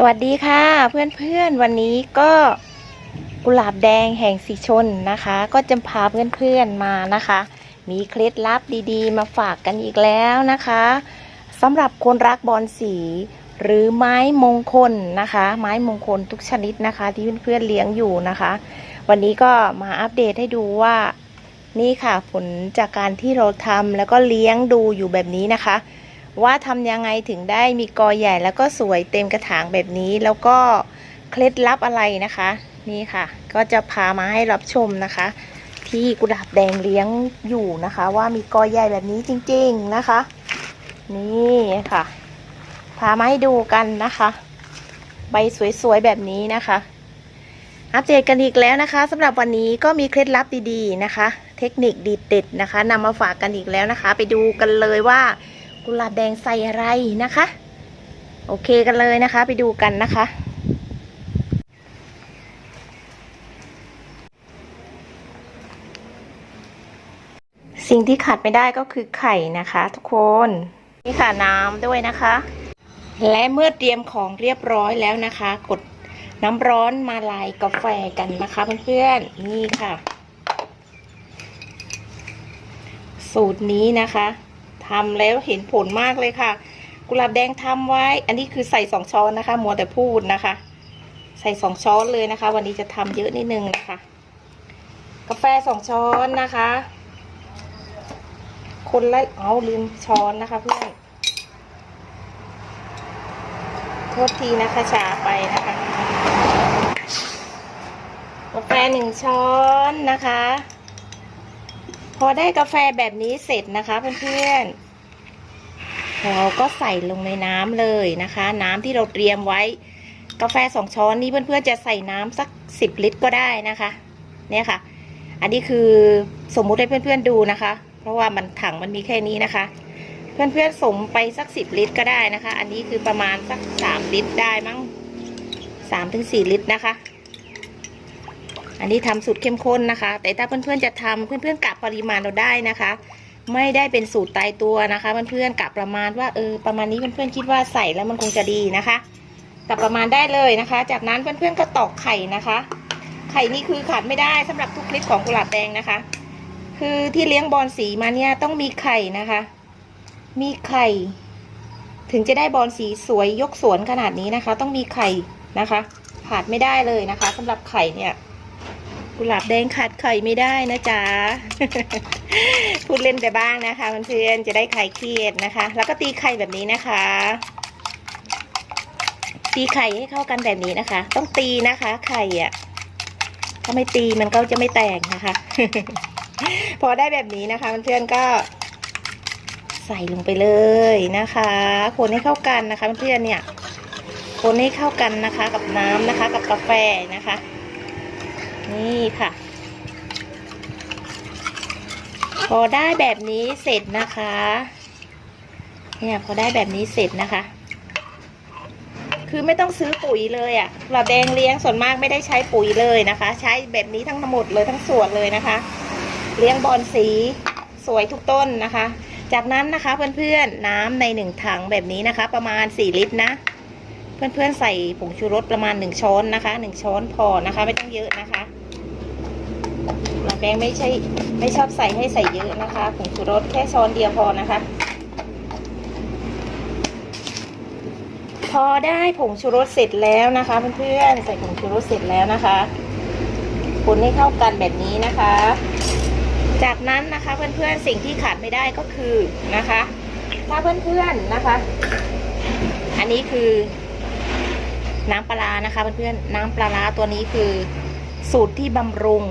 สวัสดีค่ะเพื่อนๆวันนี้ก็กุหลาบแดงแห่งสีชนนะคะ ก็จะพาเพื่อนๆมานะคะ มีเคล็ดลับดีๆ มาฝากกันอีกแล้วนะคะสำหรับคนรักบอลสี หรือไม้มงคลนะคะ ไม้มงคลทุกชนิดนะคะ ที่เพื่อนๆเลี้ยงอยู่นะคะ วันนี้ก็มาอัปเดตให้ดูว่านี่ค่ะผลจากการที่เราทำแล้วก็เลี้ยงดูอยู่แบบนี้นะคะ ว่าทำยังไงถึงได้มีกอใหญ่แล้วก็สวยเต็มกระถางแบบนี้ แล้วก็เคล็ดลับอะไรนะคะ นี่ค่ะ ก็จะพามาให้รับชมนะคะ ที่กุหลาบแดงเลี้ยงอยู่นะคะ ว่ามีกอใหญ่แบบนี้จริง ๆนะคะ นี่ค่ะ พามาให้ดูกันนะคะ ใบสวยๆแบบนี้นะคะ อัปเดตกันอีกแล้วนะคะสำหรับวันนี้ก็มีเคล็ดลับดีๆนะคะ เทคนิคดีเด็ดนะคะนำมาฝากกันอีกแล้วนะคะ ไปดูกันเลยว่า กุหลาบแดงใส่อะไรนะคะ โอเคกันเลยนะคะ ไปดูกันนะคะ สิ่งที่ขาดไม่ได้ก็คือไข่นะคะ ทุกคนนี่ค่ะน้ำด้วยนะคะ และเมื่อเตรียมของเรียบร้อยแล้วนะคะ กดน้ำร้อนมาลายกาแฟกันนะคะเพื่อนๆนี่ค่ะ สูตรนี้นะคะ ทำแล้วเห็นผลมากเลยค่ะ กุหลาบแดงทำไว้ อันนี้คือใส่สองช้อนนะคะ มัวแต่พูดนะคะ ใส่สองช้อนเลยนะคะ วันนี้จะทำเยอะนิดนึงนะคะ กาแฟสองช้อนนะคะ คนละเอาลืมช้อนนะคะเพื่อนโทษทีนะคะชาไปนะคะกาแฟหนึ่งช้อนนะคะ พอได้กาแฟแบบนี้เสร็จนะคะเพื่อนๆเราก็ใส่ลงในน้ำเลยนะคะ น้ำที่เราเตรียมไว้ กาแฟสองช้อนนี้เพื่อนๆจะใส่น้ำสักสิบลิตรก็ได้นะคะ เนี่ยค่ะ อันนี้คือสมมุติให้เพื่อนๆดูนะคะ เพราะว่ามันถังมันมีแค่นี้นะคะ เพื่อนๆสมไปสักสิบลิตรก็ได้นะคะ อันนี้คือประมาณสักสามลิตรได้มั้งสามถึงสี่ลิตรนะคะ อันนี้ทำสูตรเข้มข้นนะคะ แต่ถ้าเพื่อนๆจะทำเพื่อนๆกะปริมาณเราได้นะคะ ไม่ได้เป็นสูตรตายตัวนะคะเพื่อนๆกะประมาณว่าเออประมาณนี้เพื่อนๆคิดว่าใส่แล้วมันคงจะดีนะคะกะประมาณได้เลยนะคะ จากนั้นเพื่อนๆก็ตอกไข่นะคะ ไข่นี่คือขาดไม่ได้สำหรับทุกคลิปของกุหลาบแดงนะคะ คือที่เลี้ยงบอลสีมาเนี่ยต้องมีไข่นะคะ มีไข่ ถึงจะได้บอลสีสวยยกสวนขนาดนี้นะคะ ต้องมีไข่นะคะขาดไม่ได้เลยนะคะสำหรับไข่เนี่ย กุหลาบแดงขาดไข่ไม่ได้นะจ๊ะ พูดเล่นไปบ้างนะคะเพื่อนๆจะได้ไข่เครียดนะคะ แล้วก็ตีไข่แบบนี้นะคะ ตีไข่ให้เข้ากันแบบนี้นะคะ ต้องตีนะคะ ไข่อะถ้าไม่ตีมันก็จะไม่แตกนะคะ พอได้แบบนี้นะคะเพื่อนๆก็ใส่ลงไปเลยนะคะ คนให้เข้ากันนะคะเพื่อนๆเนี่ย คนให้เข้ากันนะคะ กับน้ำนะคะ กับกาแฟนะคะ นี่ค่ะ พอได้แบบนี้เสร็จนะคะ เนี่ยพอได้แบบนี้เสร็จนะคะ คือไม่ต้องซื้อปุ๋ยเลยอะ่ะกระแดงเลี้ยงส่วนมากไม่ได้ใช้ปุ๋ยเลยนะคะ ใช้แบบนี้ทั้งหมดเลยทั้งส่วนเลยนะคะ เลี้ยงบอลสีสวยทุกต้นนะคะจากนั้นนะคะเพื่อนๆน้ำในหนึ่งถังแบบนี้นะคะ ประมาณสี่ลิตรนะ เพื่อนๆใส่ผงชูรสประมาณหนึ่งช้อนนะคะหนึ่งช้อนพอนะคะ ไม่ต้องเยอะนะคะ หลักแดงไม่ใช่ไม่ชอบใส่ให้ใส่เยอะนะคะผงชูรสแค่ช้อนเดียวพอนะคะ พอได้ผงชูรสเสร็จแล้วนะคะเพื่อนๆใส่ผงชูรสเสร็จแล้วนะคะคนให้เข้ากันแบบนี้นะคะ จากนั้นนะคะเพื่อนๆสิ่งที่ขาดไม่ได้ก็คือนะคะ ถ้าเพื่อนๆนะคะ อันนี้คือน้ำปลานะคะเพื่อนๆน้ำปลาร้าตัวนี้คือสูตรที่บำรุง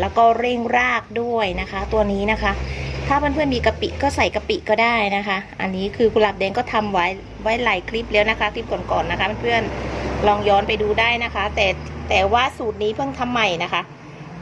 แล้วก็เร่งรากด้วยนะคะ ตัวนี้นะคะ ถ้าเพื่อนๆมีกะปิก็ใส่กะปิก็ได้นะคะ อันนี้คือกุหลาบแดงก็ทำไว้ไว้หลายคลิปแล้วนะคะคลิปก่อนๆนะคะเพื่อนๆลองย้อนไปดูได้นะคะ แต่แต่ว่าสูตรนี้เพิ่งทำใหม่นะคะ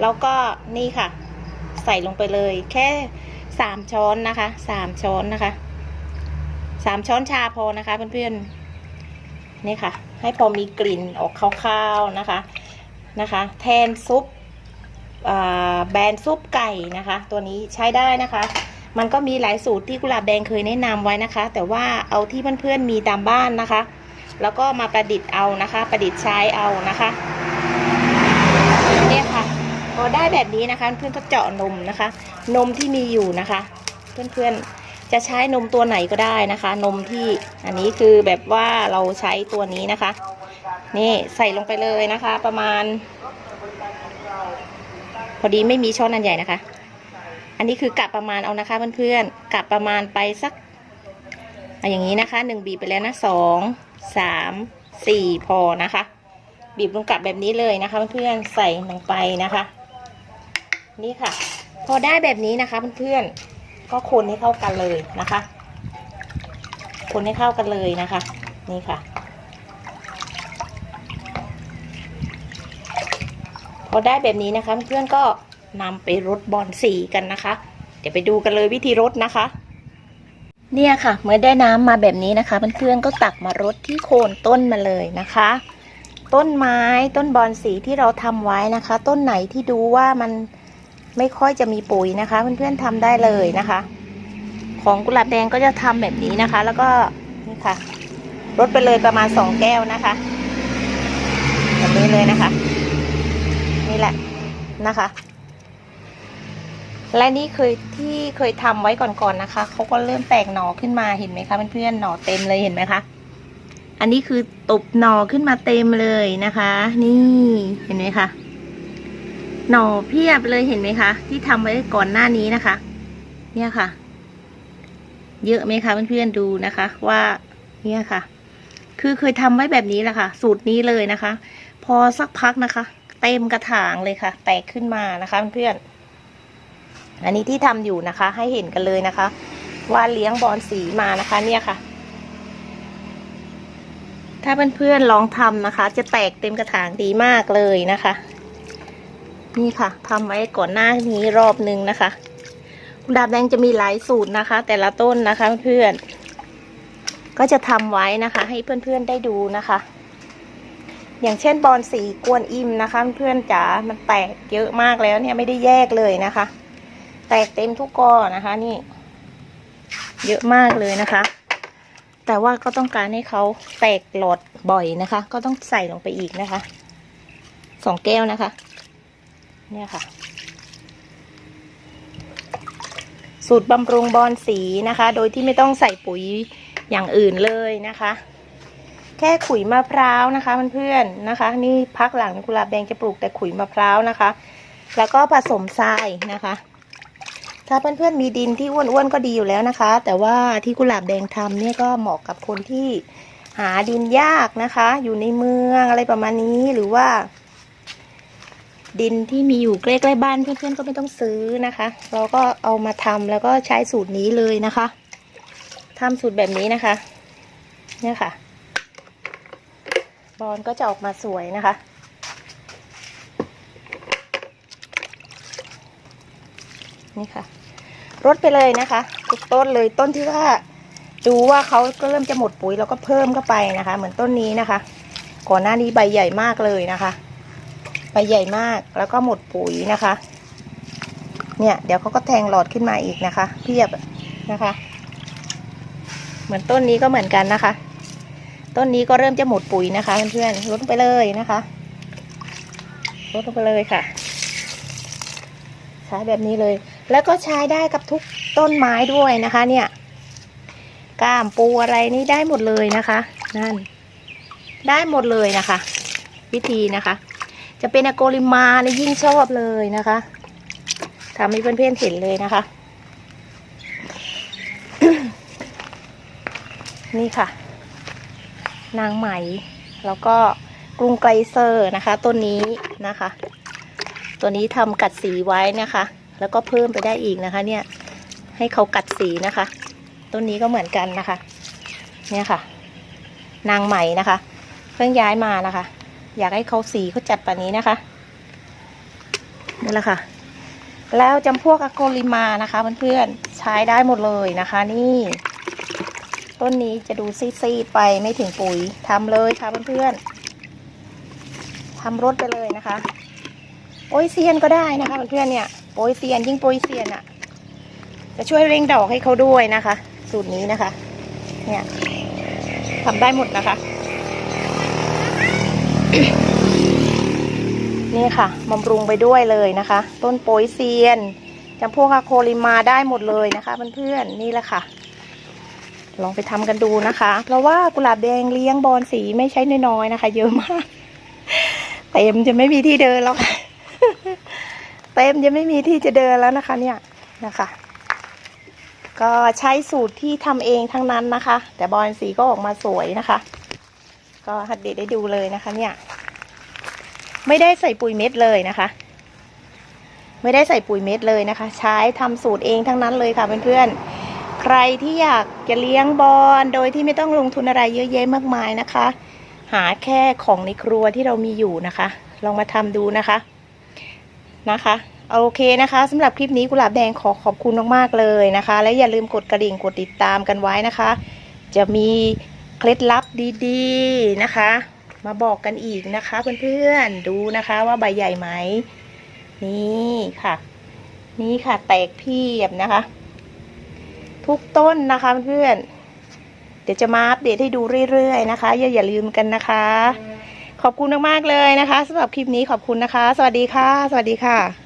แล้วก็นี่ค่ะ ใส่ลงไปเลย แค่สามช้อนนะคะสามช้อนนะคะสามช้อนชาพอนะคะเพื่อนๆนี่ค่ะ ให้พอมีกลิ่นออกคาวๆนะคะนะคะ แทนซุป แบรนด์ซุปไก่นะคะ ตัวนี้ใช้ได้นะคะ มันก็มีหลายสูตรที่กุหลาบแดงเคยแนะนำไว้นะคะ แต่ว่าเอาที่เพื่อนๆมีตามบ้านนะคะ แล้วก็มาประดิษฐ์เอานะคะ ประดิษฐ์ใช้เอานะคะเนี่ยค่ะพอได้แบบนี้นะคะ เพื่อนก็เจาะนมนะคะ นมที่มีอยู่นะคะ เพื่อนๆจะใช้นมตัวไหนก็ได้นะคะ นมที่อันนี้คือแบบว่าเราใช้ตัวนี้นะคะ นี่ใส่ลงไปเลยนะคะ ประมาณ พอดีไม่มีช้อนอันใหญ่นะคะ อันนี้คือกะประมาณเอานะคะเพื่อนๆกะประมาณไปสักอย่างนี้นะคะหนึ่งบีบไปแล้วนะสองสามสี่พอนะคะ บีบลงกลับแบบนี้เลยนะคะเพื่อนๆใส่ลงไปนะคะ นี่ค่ะ พอได้แบบนี้นะคะเพื่อนๆก็คนให้เข้ากันเลยนะคะ คนให้เข้ากันเลยนะคะ นี่ค่ะ พอได้แบบนี้นะคะ เพื่อนก็นำไปรดบอลสีกันนะคะ เดี๋ยวไปดูกันเลยวิธีรดนะคะ เนี่ยค่ะ เมื่อได้น้ำมาแบบนี้นะคะเพื่อนๆก็ตักมารดที่โคนต้นมาเลยนะคะ ต้นไม้ต้นบอนสีที่เราทำไว้นะคะ ต้นไหนที่ดูว่ามันไม่ค่อยจะมีปุ๋ยนะคะ เพื่อนๆทำได้เลยนะคะ ของกุหลาบแดงก็จะทำแบบนี้นะคะ แล้วก็นี่ค่ะรดไปเลยประมาณสองแก้วนะคะแบบนี้เลยนะคะ นี่แหละนะคะ และนี่เคยที่เคยทำไว้ก่อนๆนะคะเขาก็เริ่มแตกหน่อขึ้นมาเห็นไหมคะเพื่อนๆหน่อเต็มเลยเห็นไหมคะอันนี้คือตบหน่อขึ้นมาเต็มเลยนะคะ นี่เห็นไหมคะหน่อเพียบเลยเห็นไหมคะ ที่ทำไว้ก่อนหน้านี้นะคะ เนี่ยค่ะ เยอะไหมคะเพื่อนๆดูนะคะ ว่าเนี่ยค่ะ คือเคยทำไว้แบบนี้แหละค่ะ สูตรนี้เลยนะคะ พอสักพักนะคะ เต็มกระถางเลยค่ะ แตกขึ้นมานะคะเพื่อนอันนี้ที่ทำอยู่นะคะ ให้เห็นกันเลยนะคะ ว่าเลี้ยงบอลสีมานะคะ เนี่ยค่ะ ถ้าเพื่อนๆลองทำนะคะ จะแตกเต็มกระถางดีมากเลยนะคะ นี่ค่ะทำไว้ก่อนหน้านี้รอบนึงนะคะดาบแดงจะมีหลายสูตรนะคะ แต่ละต้นนะคะเพื่อนก็จะทำไว้นะคะ ให้เพื่อนๆได้ดูนะคะ อย่างเช่นบอลสีกวนอิมนะคะเพื่อนจ๋า มันแตกเยอะมากแล้วเนี่ยไม่ได้แยกเลยนะคะ แตกเต็มทุกกอนะคะนี่ เยอะมากเลยนะคะ แต่ว่าก็ต้องการให้เขาแตกหลอดบ่อยนะคะ ก็ต้องใส่ลงไปอีกนะคะ สองแก้วนะคะ เนี่ยค่ะ สูตรบำรุงบอลสีนะคะ โดยที่ไม่ต้องใส่ปุ๋ยอย่างอื่นเลยนะคะ แค่ขุยมะพร้าวนะคะเพื่อนๆนะคะ นี่พักหลังกุหลาบแดงจะปลูกแต่ขุยมะพร้าวนะคะ แล้วก็ผสมทรายนะคะ ถ้าเพื่อนๆมีดินที่อ้วนๆก็ดีอยู่แล้วนะคะ แต่ว่าที่กุหลาบแดงทำเนี่ยก็เหมาะกับคนที่หาดินยากนะคะ อยู่ในเมืองอะไรประมาณนี้หรือว่า ดินที่มีอยู่ใกล้ๆบ้านเพื่อนๆก็ไม่ต้องซื้อนะคะ เราก็เอามาทำแล้วก็ใช้สูตรนี้เลยนะคะทำสูตรแบบนี้นะคะเนี่ยค่ะ บอลก็จะออกมาสวยนะคะ นี่ค่ะรดไปเลยนะคะทุกต้นเลยต้นที่ว่าดูว่าเขาก็เริ่มจะหมดปุ๋ยเราก็เพิ่มเข้าไปนะคะ เหมือนต้นนี้นะคะ ก่อนหน้านี้ใบใหญ่มากเลยนะคะ ใบใหญ่มากแล้วก็หมดปุ๋ยนะคะ เนี่ย เดี๋ยวเขาก็แทงหลอดขึ้นมาอีกนะคะเพียบนะคะ เหมือนต้นนี้ก็เหมือนกันนะคะ ต้นนี้ก็เริ่มจะหมดปุ๋ยนะคะเพื่อนๆลดลงไปเลยนะคะลดลงไปเลยค่ะ ใช้แบบนี้เลย แล้วก็ใช้ได้กับทุกต้นไม้ด้วยนะคะ เนี่ยก้ามปูอะไรนี่ได้หมดเลยนะคะ นั่น ได้หมดเลยนะคะ วิธีนะคะ จะเป็นอโกลิมาเนี่ยยิ่งชอบเลยนะคะทำให้เพื่อนๆเห็นเลยนะคะ นี่ค่ะ นางไหม แล้วก็กรุงไกรเซอร์นะคะต้นนี้นะคะ ตัวนี้ทำกัดสีไว้นะคะ แล้วก็เพิ่มไปได้อีกนะคะเนี่ยให้เขากัดสีนะคะ ต้นนี้ก็เหมือนกันนะคะ เนี่ยค่ะ นางไหมนะคะ เพิ่งย้ายมานะคะ อยากให้เขาสีเขาจัดป่านนี้นะคะนี่แหละค่ะ แล้วจำพวกอะโกลิมานะคะเพื่อนๆใช้ได้หมดเลยนะคะ นี่ ต้นนี้จะดูซีดๆไปไม่ถึงปุ๋ยทำเลยค่ะเพื่อนๆทำรถไปเลยนะคะโปรยเซียนก็ได้นะคะเพื่อนๆเนี่ยโปยเซียนยิ่งโปยเซียนอะ่ะ จะช่วยเร่งดอกให้เขาด้วยนะคะ สูตรนี้นะคะ เนี่ยทำได้หมดนะคะ นี่ค่ะบำรุงไปด้วยเลยนะคะ ต้นโปยเซียนจำพวกอะโคลิมาได้หมดเลยนะคะเพื่อนๆนี่แหละค่ะ ลองไปทำกันดูนะคะ เพราะว่ากุหลาบแดงเลี้ยงบอลสีไม่ใช่น้อยๆนะคะ เยอะมากเต็มจะไม่มีที่เดินแล้วค่ะเต็มจะไม่มีที่จะเดินแล้วนะคะ เนี่ยนะคะ ก็ใช้สูตรที่ทำเองทั้งนั้นนะคะ แต่บอลสีก็ออกมาสวยนะคะ ก็หัดเด็ดได้ดูเลยนะคะ เนี่ย ไม่ได้ใส่ปุ๋ยเม็ดเลยนะคะ ไม่ได้ใส่ปุ๋ยเม็ดเลยนะคะ ใช้ทำสูตรเองทั้งนั้นเลยค่ะเพื่อนๆ ใครที่อยากจะเลี้ยงบอลโดยที่ไม่ต้องลงทุนอะไรเยอะแยะมากมายนะคะ หาแค่ของในครัวที่เรามีอยู่นะคะ ลองมาทำดูนะคะนะคะโอเคนะคะสำหรับคลิปนี้กุหลาบแดงขอขอบคุณมากๆเลยนะคะ และอย่าลืมกดกระดิ่งกดติดตามกันไว้นะคะ จะมีเคล็ดลับดีๆนะคะ มาบอกกันอีกนะคะเพื่อนๆดูนะคะว่าใบใหญ่ไหมนี่ค่ะ นี่ค่ะแตกเพียบนะคะ ทุกต้นนะคะเพื่อนเดี๋ยวจะมาอัปเดตให้ดูเรื่อยๆนะคะ อย่าอย่าลืมกันนะคะ ขอบคุณมากๆเลยนะคะสำหรับคลิปนี้ขอบคุณนะคะ สวัสดีค่ะ สวัสดีค่ะ